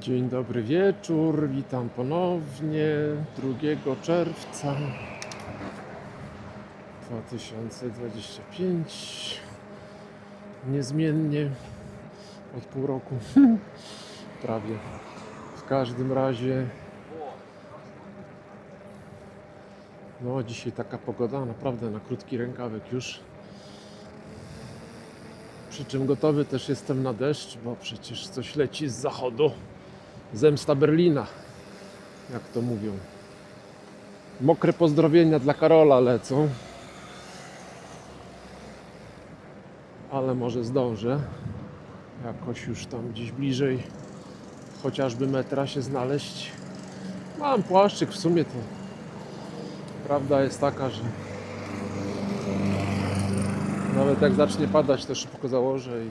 Dzień dobry wieczór, witam ponownie 2 czerwca 2025. Niezmiennie od pół roku, prawie. W każdym razie, no dzisiaj taka pogoda, naprawdę na krótki rękawek już. Przy czym gotowy też jestem na deszcz, bo przecież coś leci z zachodu. Zemsta Berlina, jak to mówią. Mokre pozdrowienia dla Karola lecą. Ale może zdążę jakoś już tam gdzieś bliżej chociażby metra się znaleźć. Mam płaszczyk w sumie to. Prawda jest taka, że nawet jak zacznie padać, to szybko założę i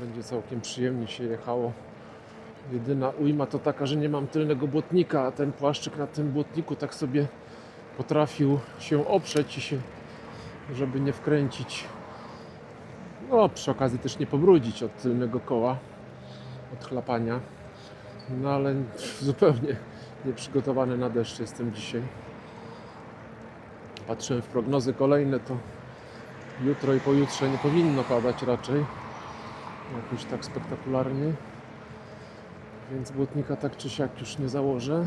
będzie całkiem przyjemnie się jechało. Jedyna ujma to taka, że nie mam tylnego błotnika, a ten płaszczyk na tym błotniku tak sobie potrafił się oprzeć i się, żeby nie wkręcić. No, przy okazji też nie pobrudzić od tylnego koła, od chlapania. No ale zupełnie nieprzygotowany na deszcz jestem dzisiaj. Patrzyłem w prognozy kolejne, to jutro i pojutrze nie powinno padać raczej. Jakoś tak spektakularnie. Więc błotnika tak czy siak już nie założę.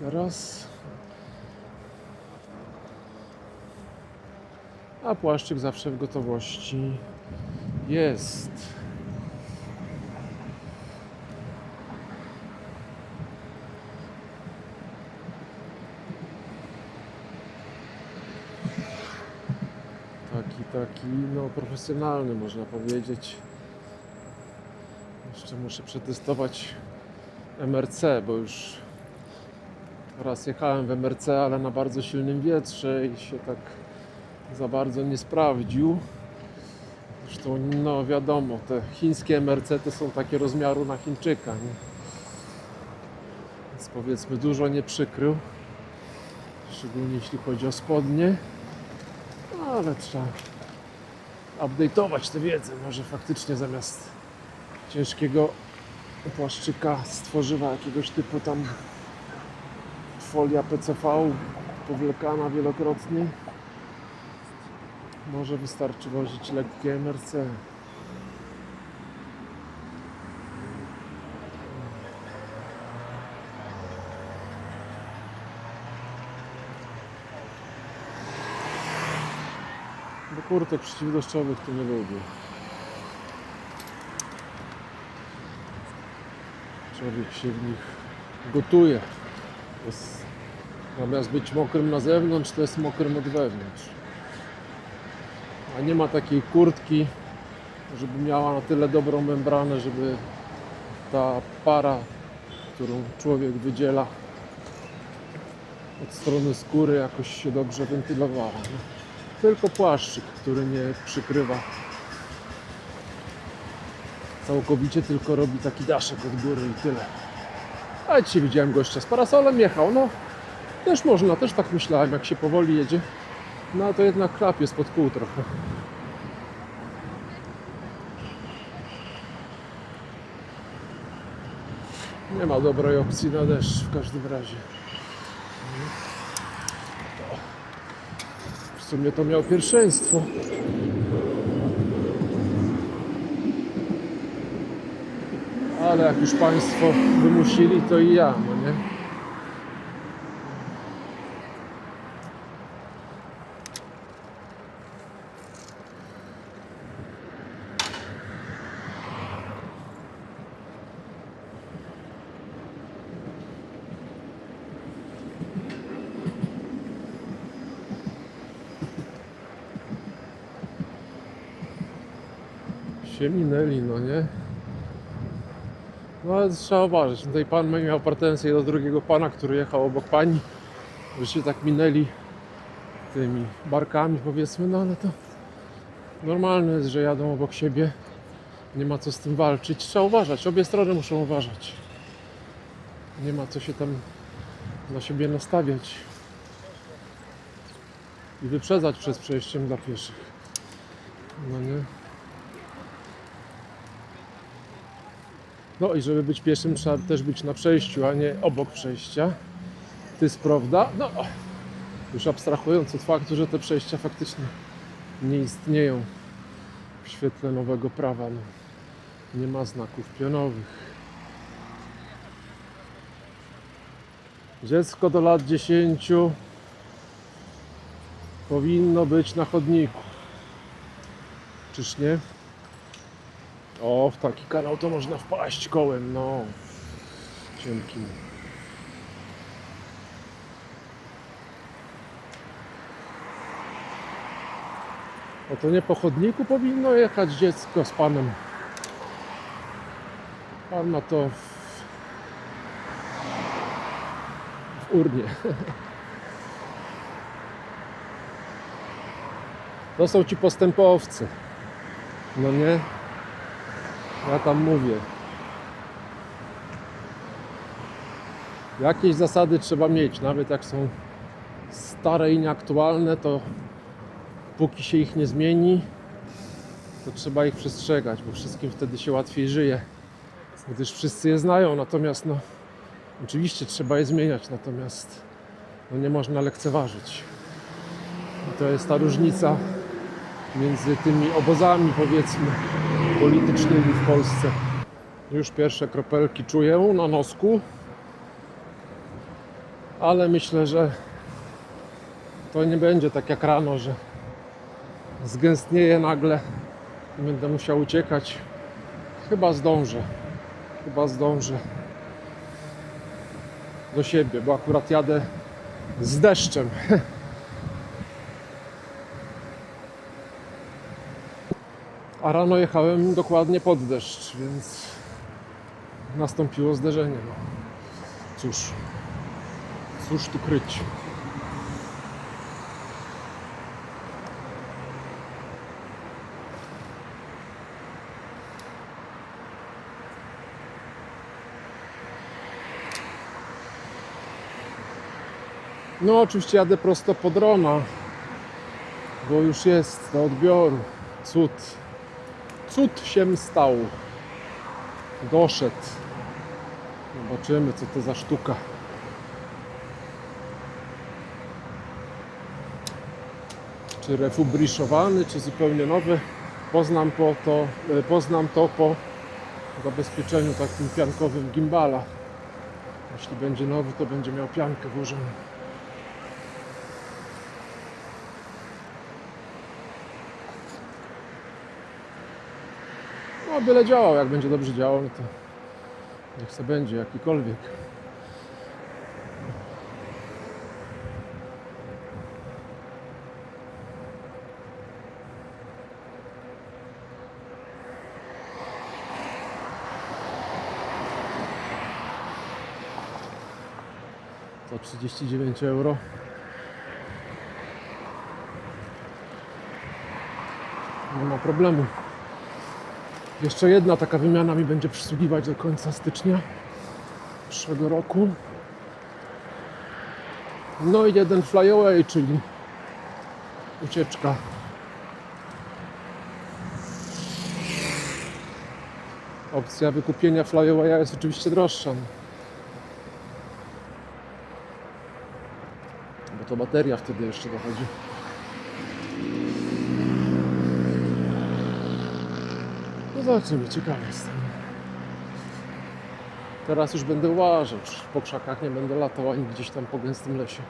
Teraz. A płaszczyk zawsze w gotowości jest. Taki, taki, no profesjonalny można powiedzieć. Jeszcze muszę przetestować MRC, bo już raz jechałem w MRC, ale na bardzo silnym wietrze i się tak za bardzo nie sprawdził. Zresztą, no wiadomo, te chińskie MRC to są takie rozmiaru na Chińczyka, nie? Więc powiedzmy dużo nie przykrył. Szczególnie jeśli chodzi o spodnie. No, ale trzeba update'ować tę wiedzę. Może faktycznie zamiast ciężkiego płaszczyka z tworzywa jakiegoś typu tam folia PCV powlekana wielokrotnie. Może wystarczy wozić lekkie MRC do kurtek przeciwdeszczowych to nie lubię człowiek się w nich gotuje. Jest, zamiast być mokrym na zewnątrz, to jest mokrym od wewnątrz. A nie ma takiej kurtki, żeby miała na tyle dobrą membranę, żeby ta para, którą człowiek wydziela od strony skóry jakoś się dobrze wentylowała. Tylko płaszczyk, który nie przykrywa całkowicie, tylko robi taki daszek od góry i tyle. A dzisiaj widziałem gościa z parasolem, jechał, no też można, też tak myślałem, jak się powoli jedzie. No to jednak chlapie spod kół trochę. Nie ma dobrej opcji na deszcz w każdym razie. W sumie to miał pierwszeństwo. Ale jak już Państwo wymusili, to i ja, no nie? Się minęli, no nie? No ale trzeba uważać. Tutaj pan miał pretensje do drugiego pana, który jechał obok pani, że się tak minęli tymi barkami powiedzmy, no ale to normalne jest, że jadą obok siebie. Nie ma co z tym walczyć. Trzeba uważać. Obie strony muszą uważać. Nie ma co się tam na siebie nastawiać i wyprzedzać przez przejściem dla pieszych. No nie? No i żeby być pieszym trzeba też być na przejściu, a nie obok przejścia. To jest prawda. No, już abstrahując od faktu, że te przejścia faktycznie nie istnieją w świetle nowego prawa. No, nie ma znaków pionowych. Dziecko do lat 10 powinno być na chodniku. Czyż nie? O, w taki kanał to można wpaść kołem, no. Cienkim. O to nie po chodniku powinno jechać dziecko z panem. Pan ma to w, w urnie. To są ci postępowcy. No nie? Ja tam mówię. Jakieś zasady trzeba mieć, nawet jak są stare i nieaktualne, to póki się ich nie zmieni, to trzeba ich przestrzegać, bo wszystkim wtedy się łatwiej żyje, gdyż wszyscy je znają, natomiast no, oczywiście trzeba je zmieniać, natomiast no, nie można lekceważyć. I to jest ta różnica między tymi obozami, powiedzmy, politycznymi w Polsce. Już pierwsze kropelki czuję na nosku, ale myślę, że to nie będzie tak jak rano, że zgęstnieje nagle i będę musiał uciekać. Chyba zdążę. Chyba zdążę do siebie, bo akurat jadę z deszczem. A rano jechałem dokładnie pod deszcz, więc nastąpiło zderzenie. No. Cóż, cóż tu kryć. No oczywiście jadę prosto pod Roma, bo już jest do odbioru. Cud. Cud się stał. Doszedł. Zobaczymy co to za sztuka. Czy refubriszowany, czy zupełnie nowy. Poznam, po to, e, poznam to po zabezpieczeniu takim piankowym gimbala. Jeśli będzie nowy, to będzie miał piankę włożoną. Byle działał, jak będzie dobrze działał, no to niech se będzie jakikolwiek. To 39 euro. Nie ma problemu. Jeszcze jedna taka wymiana mi będzie przysługiwać do końca stycznia przyszłego roku. No i jeden flyaway, czyli ucieczka. Opcja wykupienia flyawaya jest oczywiście droższa. Bo to bateria wtedy jeszcze dochodzi. Zobaczymy, ciekawy jestem. Teraz już będę czy po krzakach nie będę latał ani gdzieś tam po gęstym lesie.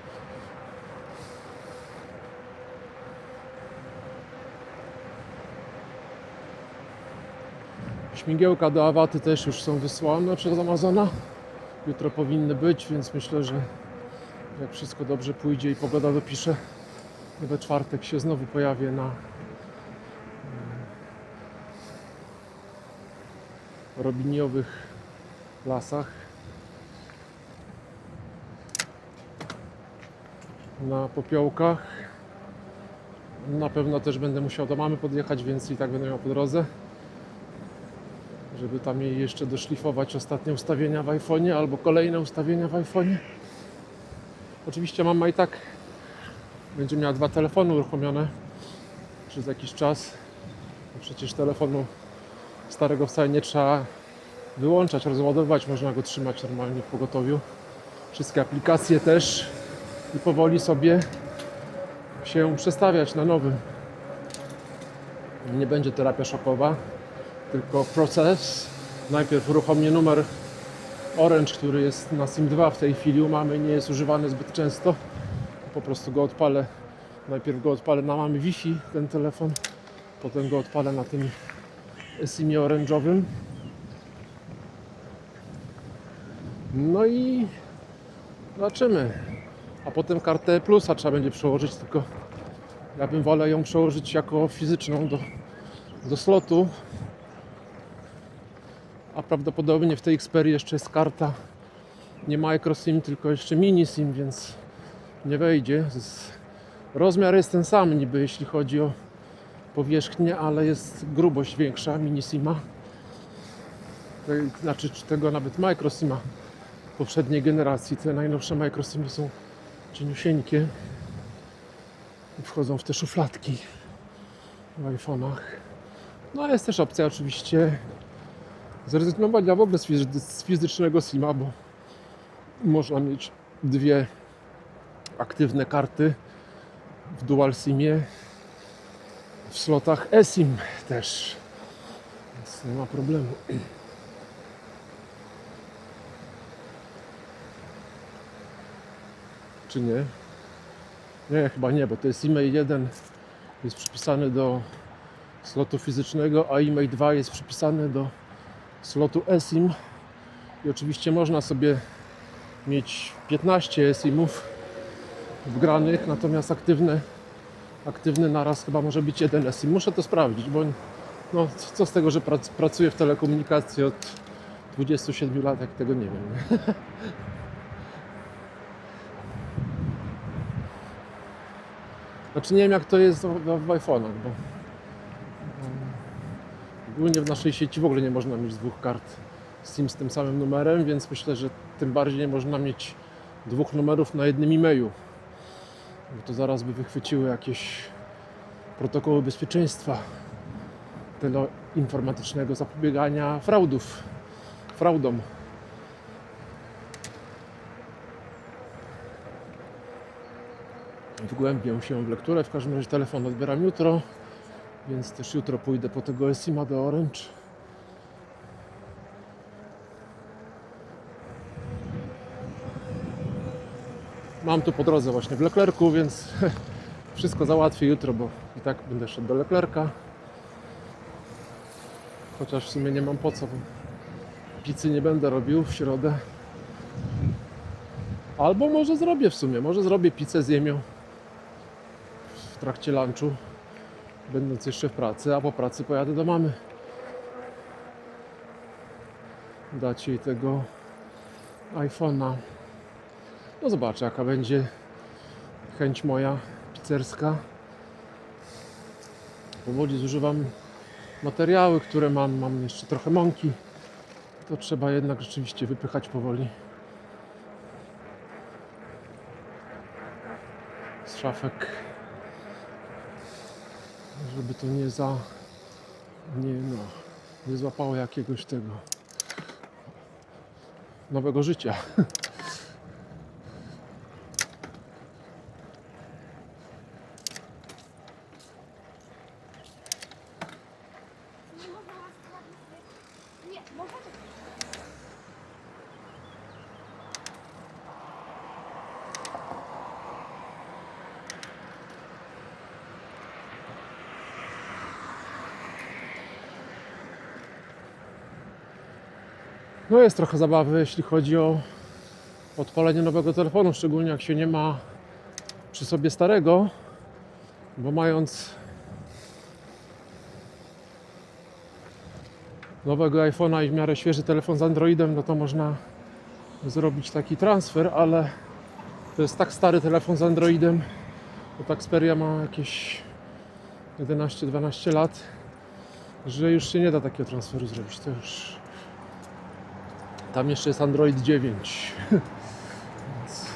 Śmigiełka do awaty też już są wysłane przez Amazona. Jutro powinny być, więc myślę, że jak wszystko dobrze pójdzie i pogoda dopisze, we czwartek się znowu pojawię na robiniowych lasach. Na popiołkach. Na pewno też będę musiał do mamy podjechać, więc i tak będę miał po drodze. Żeby tam jej jeszcze doszlifować ostatnie ustawienia w iPhone'ie albo kolejne ustawienia w iPhone'ie. Oczywiście mama i tak będzie miała dwa telefony uruchomione przez jakiś czas. Przecież telefonu starego wcale nie trzeba wyłączać, rozładować, można go trzymać normalnie w pogotowiu. Wszystkie aplikacje też i powoli sobie się przestawiać na nowym. Nie będzie terapia szokowa, tylko proces. Najpierw uruchomię numer Orange, który jest na SIM2 w tej chwili u mamy, nie jest używany zbyt często. Po prostu go odpalę. Najpierw go odpalę na mamy Wi-Fi, ten telefon. Potem go odpalę na tym SIM-ie orange'owym. No i zobaczymy. A potem kartę plusa trzeba będzie przełożyć, tylko ja bym wolał ją przełożyć jako fizyczną do, do slotu. A prawdopodobnie w tej Xperii jeszcze jest karta nie micro SIM, tylko jeszcze mini SIM, więc nie wejdzie. Rozmiar jest ten sam niby jeśli chodzi o powierzchnię, ale jest grubość większa mini SIMa. Tej- Znaczy czy tego nawet micro SIMa poprzedniej generacji. Te najnowsze micro SIMy są cieniusieńkie i wchodzą w te szufladki w iPhone'ach. No a jest też opcja oczywiście zrezygnowania w ogóle z fizycznego SIMa, bo można mieć dwie aktywne karty w dual SIMie w slotach eSIM też. Więc nie ma problemu. Czy nie? Nie, chyba nie, bo to jest e-mail 1 jest przypisany do slotu fizycznego, a e-mail 2 jest przypisany do slotu eSIM. I oczywiście można sobie mieć 15 eSIMów wgranych, natomiast aktywne, aktywny naraz chyba może być jeden eSIM. Muszę to sprawdzić, bo no, co z tego, że prac, pracuję w telekomunikacji od 27 lat, jak tego nie wiem. Znaczy nie wiem jak to jest w, w, iPhone'ach, bo mm, ogólnie w naszej sieci w ogóle nie można mieć dwóch kart SIM z tym samym numerem, więc myślę, że tym bardziej nie można mieć dwóch numerów na jednym e-mailu. Bo to zaraz by wychwyciły jakieś protokoły bezpieczeństwa teleinformatycznego zapobiegania fraudów, fraudom. Wgłębię się w lekturę. W każdym razie telefon odbieram jutro, więc też jutro pójdę po tego Esima do Orange. Mam tu po drodze właśnie w Leclercu, więc wszystko załatwię jutro, bo i tak będę szedł do Leclerca. Chociaż w sumie nie mam po co, bo pizzy nie będę robił w środę. Albo może zrobię w sumie, może zrobię pizzę z ziemią w trakcie lunchu, będąc jeszcze w pracy, a po pracy pojadę do mamy. Dać jej tego iPhone'a. No zobaczę jaka będzie chęć moja pizzerska. Powoli zużywam materiały, które mam. Mam jeszcze trochę mąki. To trzeba jednak rzeczywiście wypychać powoli. Z szafek. Żeby to nie za... Nie no... Nie złapało jakiegoś tego... Nowego życia. No jest trochę zabawy, jeśli chodzi o odpalenie nowego telefonu, szczególnie jak się nie ma przy sobie starego, bo mając nowego iPhone'a i w miarę świeży telefon z Androidem, no to można zrobić taki transfer, ale to jest tak stary telefon z Androidem, bo tak Xperia ma jakieś 11-12 lat, że już się nie da takiego transferu zrobić. To już tam jeszcze jest Android 9. Więc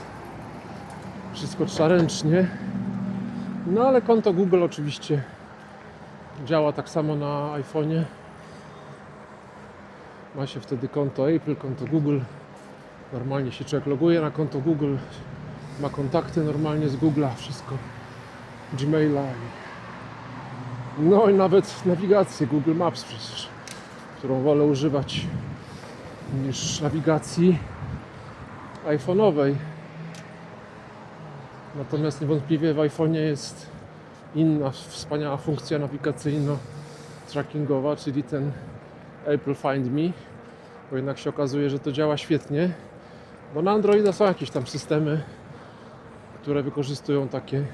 wszystko trzeba ręcznie. No ale konto Google oczywiście działa tak samo na iPhone'ie. Ma się wtedy konto Apple, konto Google. Normalnie się człowiek loguje na konto Google, ma kontakty normalnie z Google'a, wszystko. Gmaila. No i nawet nawigację Google Maps przecież, którą wolę używać niż nawigacji iPhone'owej. Natomiast niewątpliwie w iPhone'ie jest inna wspaniała funkcja nawigacyjno-trackingowa, czyli ten Apple Find Me, bo jednak się okazuje, że to działa świetnie, bo na Androida są jakieś tam systemy, które wykorzystują takie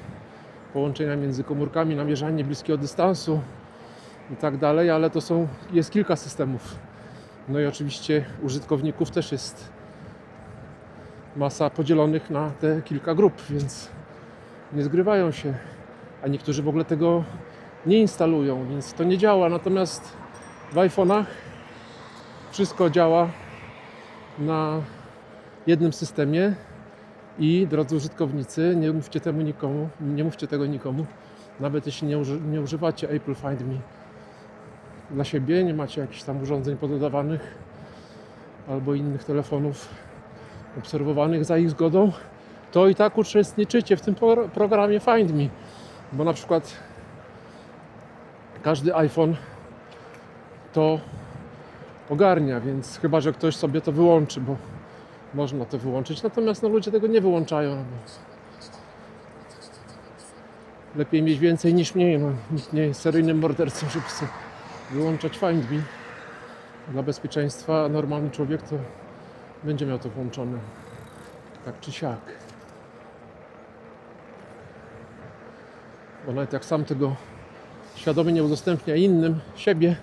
połączenia między komórkami, namierzanie bliskiego dystansu i tak dalej, ale to są, jest kilka systemów. No i oczywiście użytkowników też jest masa podzielonych na te kilka grup, więc nie zgrywają się, a niektórzy w ogóle tego nie instalują, więc to nie działa. Natomiast w iPhone'ach wszystko działa na jednym systemie i drodzy użytkownicy, nie mówcie temu nikomu, nie mówcie tego nikomu, nawet jeśli nie, uży, nie używacie Apple Find Me dla siebie, nie macie jakichś tam urządzeń pododawanych albo innych telefonów obserwowanych za ich zgodą, to i tak uczestniczycie w tym pro- programie Find Me, bo na przykład każdy iPhone to ogarnia, więc chyba, że ktoś sobie to wyłączy, bo można to wyłączyć, natomiast no, ludzie tego nie wyłączają. No, lepiej mieć więcej niż mniej. No, nikt nie jest seryjnym mordercą, żeby sobie wyłączać Find. Dla bezpieczeństwa normalny człowiek to będzie miał to włączone. Tak czy siak. Bo nawet jak sam tego świadomie nie udostępnia innym, siebie,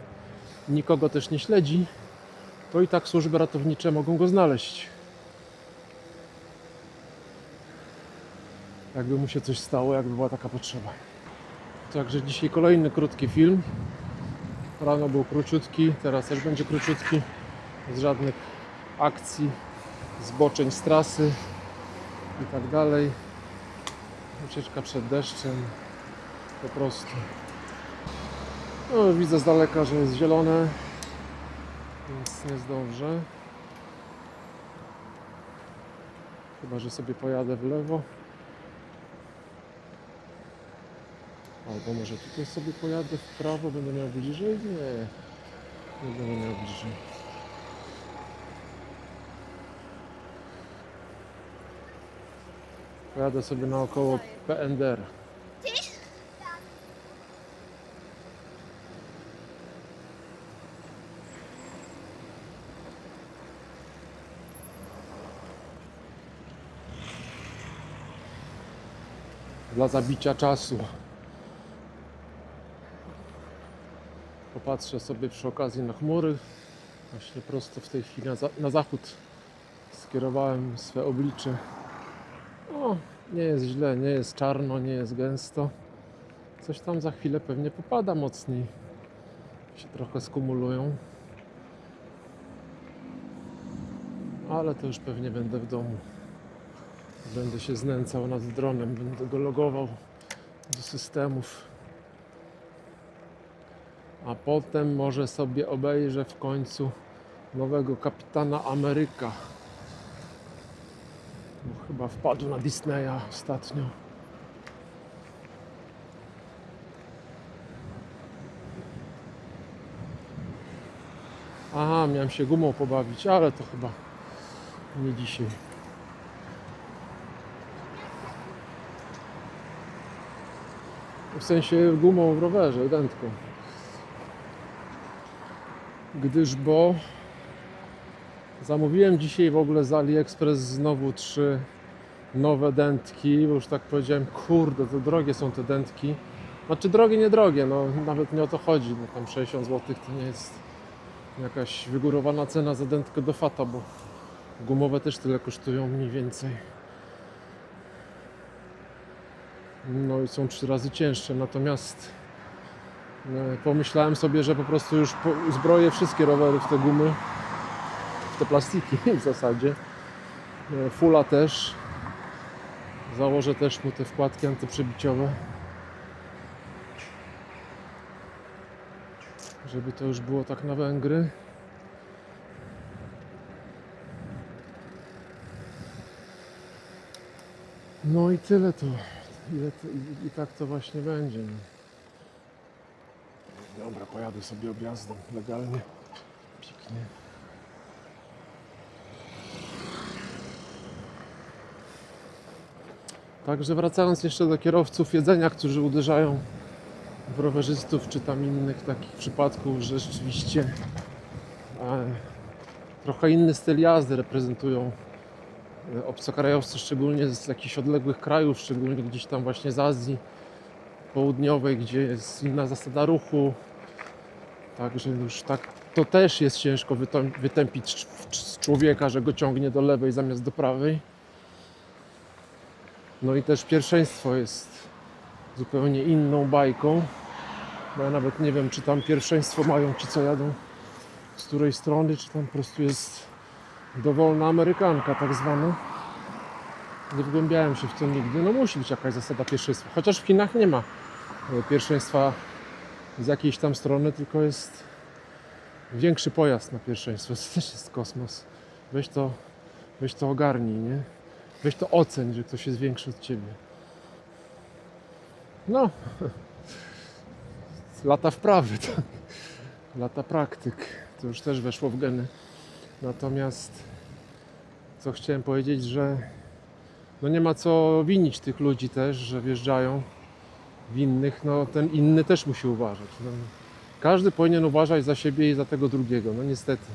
nikogo też nie śledzi, to i tak służby ratownicze mogą go znaleźć. Jakby mu się coś stało, jakby była taka potrzeba. Także dzisiaj kolejny krótki film. Rano był króciutki, teraz też będzie króciutki. Z żadnych akcji, zboczeń z trasy i tak dalej. Ucieczka przed deszczem. Po prostu. No, widzę z daleka, że jest zielone, więc nie zdążę. Chyba, że sobie pojadę w lewo. Albo może tutaj sobie pojadę w prawo, będę miał bliżej? Nie, nie będę miał bliżej. Pojadę sobie naokoło PNDR. Dla zabicia czasu. Popatrzę sobie przy okazji na chmury. Właśnie prosto w tej chwili na, za na zachód skierowałem swe oblicze. O, nie jest źle, nie jest czarno, nie jest gęsto. Coś tam za chwilę pewnie popada mocniej. Się trochę skumulują. Ale to już pewnie będę w domu. Będę się znęcał nad dronem, będę go logował do systemów. A potem może sobie obejrzę w końcu nowego kapitana Ameryka. Bo chyba wpadł na Disneya ostatnio. Aha, miałem się gumą pobawić, ale to chyba nie dzisiaj. W sensie gumą w rowerze, dętką. Gdyż bo zamówiłem dzisiaj w ogóle z AliExpress znowu trzy nowe dętki, bo już tak powiedziałem, kurde, to drogie są te dętki. Znaczy drogie, nie drogie, no nawet nie o to chodzi, no tam 60 zł to nie jest jakaś wygórowana cena za dętkę do fata, bo gumowe też tyle kosztują mniej więcej. No i są trzy razy cięższe, natomiast E, pomyślałem sobie, że po prostu już uzbroję wszystkie rowery w te gumy, w te plastiki w zasadzie. E, fula też. Założę też mu te wkładki antyprzebiciowe. Żeby to już było tak na Węgry. No i tyle to. I, i tak to właśnie będzie. No. Dobra, pojadę sobie objazdem legalnie. Piknie. Także wracając jeszcze do kierowców jedzenia, którzy uderzają w rowerzystów czy tam innych takich przypadków, że rzeczywiście e, trochę inny styl jazdy reprezentują e, obcokrajowcy, szczególnie z jakichś odległych krajów, szczególnie gdzieś tam właśnie z Azji Południowej, gdzie jest inna zasada ruchu. Także już tak to też jest ciężko wytępić z człowieka, że go ciągnie do lewej zamiast do prawej. No i też pierwszeństwo jest zupełnie inną bajką. Bo ja nawet nie wiem, czy tam pierwszeństwo mają ci, co jadą z której strony, czy tam po prostu jest dowolna Amerykanka tak zwana. Nie wgłębiałem się w to nigdy. No musi być jakaś zasada pierwszeństwa. Chociaż w Chinach nie ma pierwszeństwa z jakiejś tam strony, tylko jest większy pojazd na pierwszeństwo. To też jest kosmos. Weź to, weź to ogarnij, nie? Weź to oceń, że ktoś jest większy od ciebie. No. Lata wprawy, tak. Lata praktyk. To już też weszło w geny. Natomiast co chciałem powiedzieć, że no nie ma co winić tych ludzi też, że wjeżdżają winnych, no ten inny też musi uważać. No, każdy powinien uważać za siebie i za tego drugiego, no niestety.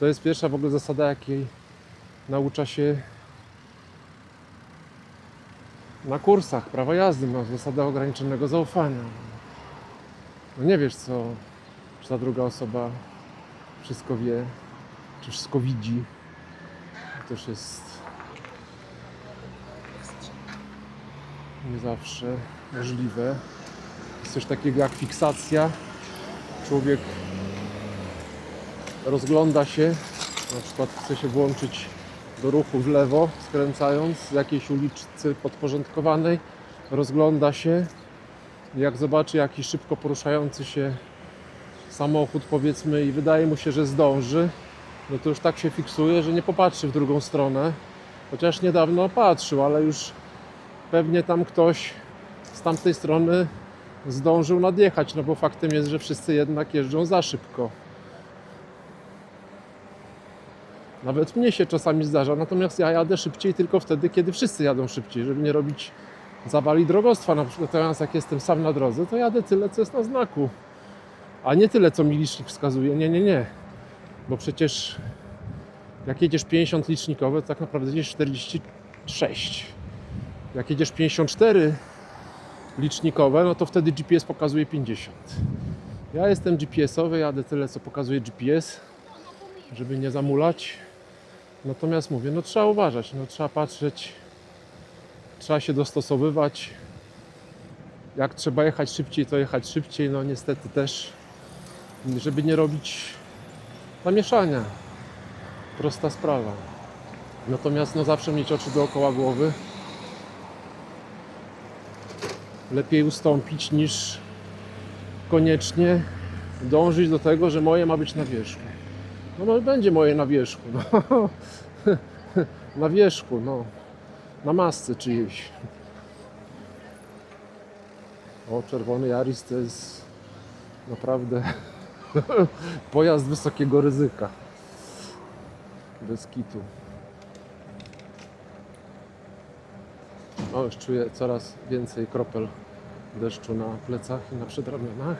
To jest pierwsza w ogóle zasada, jakiej naucza się na kursach prawa jazdy, no, zasada ograniczonego zaufania. No nie wiesz, co, czy ta druga osoba wszystko wie, czy wszystko widzi. To też jest nie zawsze możliwe. Jest coś takiego jak fiksacja. Człowiek rozgląda się, na przykład chce się włączyć do ruchu w lewo, skręcając z jakiejś uliczcy podporządkowanej, rozgląda się. Jak zobaczy jakiś szybko poruszający się samochód, powiedzmy, i wydaje mu się, że zdąży, no to już tak się fiksuje, że nie popatrzy w drugą stronę. Chociaż niedawno patrzył, ale już pewnie tam ktoś z tamtej strony zdążył nadjechać, no bo faktem jest, że wszyscy jednak jeżdżą za szybko. Nawet mnie się czasami zdarza, natomiast ja jadę szybciej tylko wtedy, kiedy wszyscy jadą szybciej, żeby nie robić zawali drogostwa. Na przykład jak jestem sam na drodze, to jadę tyle, co jest na znaku. A nie tyle, co mi licznik wskazuje. Nie, nie, nie. Bo przecież jak jedziesz 50 licznikowe, to tak naprawdę jedziesz 46. Jak jedziesz 54 licznikowe, no to wtedy GPS pokazuje 50. Ja jestem GPS-owy, jadę tyle, co pokazuje GPS, żeby nie zamulać. Natomiast mówię, no trzeba uważać, no trzeba patrzeć, trzeba się dostosowywać. Jak trzeba jechać szybciej, to jechać szybciej, no niestety też, żeby nie robić zamieszania. Prosta sprawa. Natomiast no zawsze mieć oczy dookoła głowy. Lepiej ustąpić niż koniecznie dążyć do tego, że moje ma być na wierzchu. No, no będzie moje na wierzchu. No. na wierzchu, no. Na masce czyjejś. O, czerwony Yaris to jest naprawdę pojazd wysokiego ryzyka. Bez kitu. O, już czuję coraz więcej kropel deszczu na plecach i na przedramionach.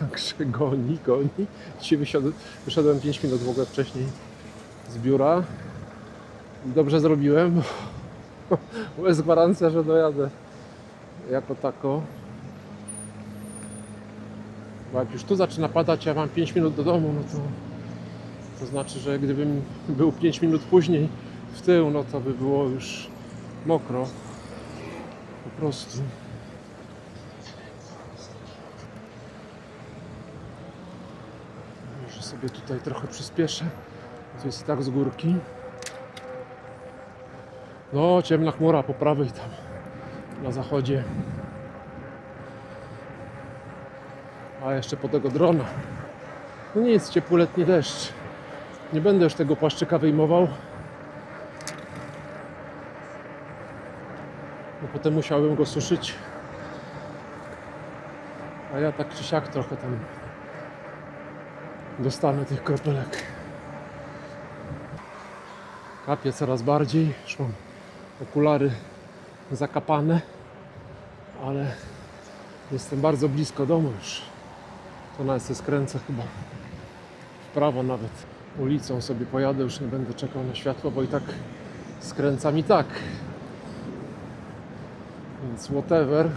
Także goni, goni. Dzisiaj wysiadłem, wyszedłem 5 minut w ogóle wcześniej z biura. Dobrze zrobiłem, bo jest gwarancja, że dojadę jako tako. Bo jak już tu zaczyna padać, ja mam 5 minut do domu, no to to znaczy, że gdybym był 5 minut później w tył, no to by było już mokro. Po prostu. Może sobie tutaj trochę przyspieszę. To jest tak z górki. No, ciemna chmura po prawej tam na zachodzie. A jeszcze po tego drona. No nic, ciepły letni deszcz. Nie będę już tego płaszczyka wyjmował. Potem musiałem go suszyć. A ja tak czy siak trochę tam dostanę tych kropelek. Kapie coraz bardziej. Już mam okulary zakapane, ale jestem bardzo blisko domu już. To nawet se skręcę chyba w prawo nawet. Ulicą sobie pojadę, już nie będę czekał na światło, bo i tak skręcam i tak. Więc whatever.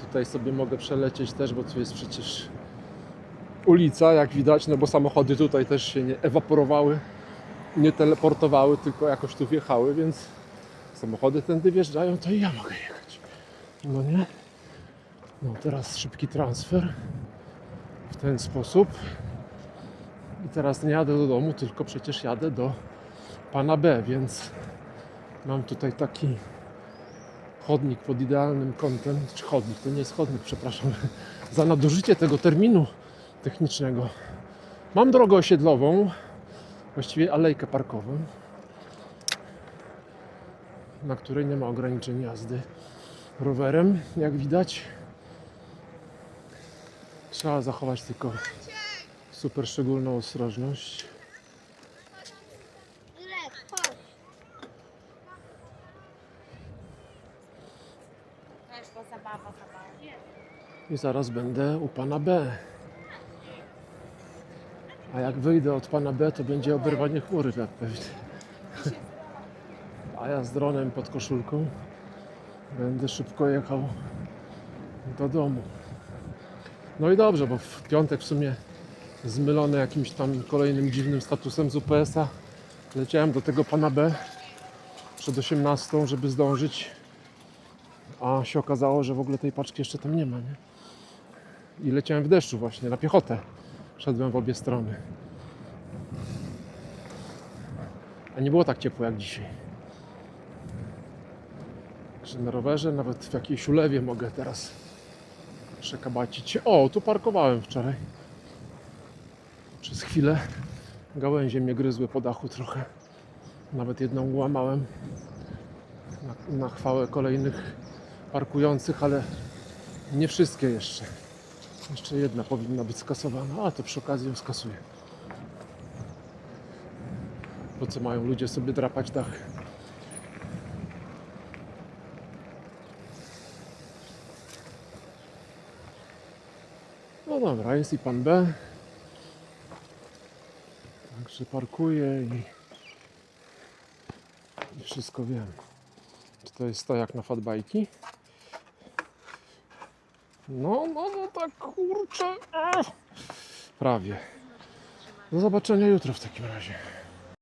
Tutaj sobie mogę przelecieć też, bo tu jest przecież ulica, jak widać, no bo samochody tutaj też się nie ewaporowały, nie teleportowały, tylko jakoś tu wjechały, więc samochody tędy wjeżdżają, to i ja mogę jechać. No nie? No teraz szybki transfer w ten sposób. I teraz nie jadę do domu, tylko przecież jadę do pana B, więc mam tutaj taki chodnik pod idealnym kątem, czy chodnik, to nie jest chodnik, przepraszam, za nadużycie tego terminu technicznego. Mam drogę osiedlową, właściwie alejkę parkową, na której nie ma ograniczeń jazdy rowerem, jak widać. Trzeba zachować tylko super szczególną ostrożność. Weszła zabawa, zabawa. I zaraz będę u pana B. A jak wyjdę od pana B, to będzie oberwanie chmury tak pewnie. A ja z dronem pod koszulką będę szybko jechał do domu. No i dobrze, bo w piątek w sumie zmylony jakimś tam kolejnym dziwnym statusem z UPS-a leciałem do tego pana B przed 18, żeby zdążyć a się okazało, że w ogóle tej paczki jeszcze tam nie ma, nie? I leciałem w deszczu właśnie, na piechotę. Szedłem w obie strony. A nie było tak ciepło jak dzisiaj. Także na rowerze, nawet w jakiejś ulewie mogę teraz przekabacić się. O, tu parkowałem wczoraj. Przez chwilę gałęzie mnie gryzły po dachu trochę. Nawet jedną łamałem na, na chwałę kolejnych parkujących, ale nie wszystkie jeszcze. Jeszcze jedna powinna być skasowana, a to przy okazji ją skasuję. Po co mają ludzie sobie drapać dach? No dobra, jest i pan B. Także parkuję i, i wszystko wiem. Czy to jest to jak na fatbajki? No, no, no tak kurczę. Prawie. Do zobaczenia jutro w takim razie.